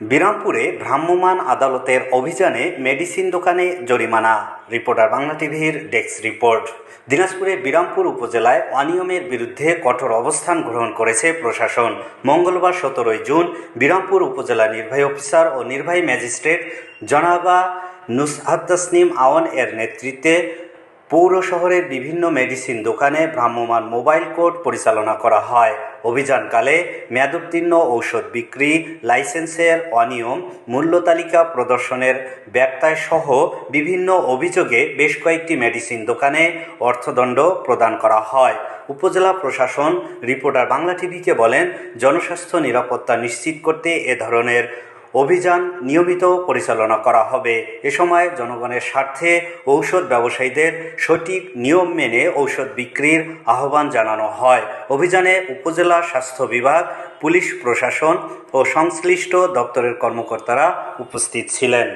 বিরামপুরে ভ্রাম্যমাণ আদালতের অভিযানে মেডিসিন দোকানে জরিমানা। রিপোর্টার বাংলা টিভির ডেস্ক রিপোর্ট। দিনাজপুরে বিরামপুর উপজেলায় অনিয়মের বিরুদ্ধে কঠোর অবস্থান গ্রহণ করেছে প্রশাসন। মঙ্গলবার সতেরোই জুন বিরামপুর উপজেলা নির্বাহী অফিসার ও নির্বাহী ম্যাজিস্ট্রেট জনাবা নুসহাত তসনিম আওয়ান এর নেতৃত্বে পৌর শহরের বিভিন্ন মেডিসিন দোকানে ভ্রাম্যমাণ মোবাইল কোর্ট পরিচালনা করা হয়। অভিযানকালে মেয়াদোত্তীর্ণ ঔষধ বিক্রি, লাইসেন্সের অনিয়ম, মূল্য তালিকা প্রদর্শনের ব্যত্যয় সহ বিভিন্ন অভিযোগে বেশ কয়েকটি মেডিসিন দোকানে অর্থদণ্ড প্রদান করা হয়। উপজেলা প্রশাসন রিপোর্টার বাংলা টিভিকে বলেন, জনস্বাস্থ্য নিরাপত্তা নিশ্চিত করতে এ ধরনের অভিযান নিয়মিত পরিচালনা করা হবে। এ সময় জনগণের স্বার্থে ঔষধ ব্যবসায়ীদের সঠিক নিয়ম মেনে ঔষধ বিক্রির আহ্বান জানানো হয়। অভিযানে উপজেলা স্বাস্থ্য বিভাগ, পুলিশ প্রশাসন ও সংশ্লিষ্ট দপ্তরের কর্মকর্তারা উপস্থিত ছিলেন।